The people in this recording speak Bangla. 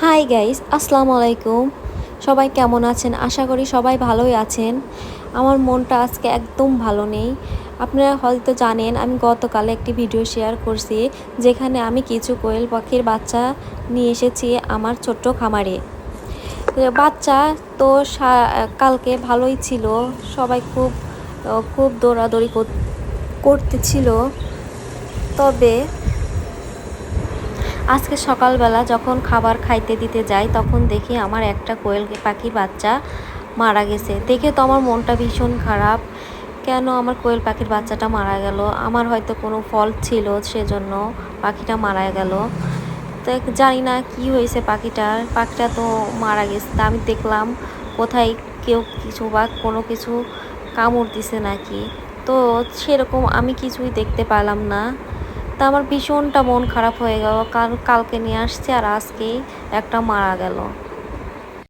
হাই গাইস আসসালামু আলাইকুম। সবাই কেমন আছেন? আশা করি সবাই ভালোই আছেন। আমার মনটা আজকে একদম ভালো নেই। আপনারা হয়তো জানেন, আমি গতকালে একটি ভিডিও শেয়ার করছি, যেখানে আমি কিছু কোয়েল পাখির বাচ্চা নিয়ে এসেছি আমার ছোট্ট খামারে। বাচ্চা তো কালকে ভালোই ছিল, সবাই খুব খুব দৌড়াদৌড়ি কর- করতেছিল। তবে আজকে সকালবেলা যখন খাবার খাইতে দিতে যাই, তখন দেখি আমার একটা কোয়েল পাখির বাচ্চা মারা গেছে। দেখে তো আমার মনটা ভীষণ খারাপ। কেন আমার কোয়েল পাখির বাচ্চাটা মারা গেল? আমার হয়তো কোনো ফল্ট ছিল, সেজন্য পাখিটা মারা গেল। তো জানি না কি হয়েছে পাখিটার পাখিটা তো মারা গেছে। তা আমি দেখলাম, কোথায় কেউ কিছু বা কোনো কিছু কামড় দিছে নাকি? তো সেরকম আমি কিছুই দেখতে পেলাম না। তা আমার ভীষণটা মন খারাপ হয়ে গেল। কাল কালকে নিয়ে আসছে আর আজকেই একটা মারা গেল।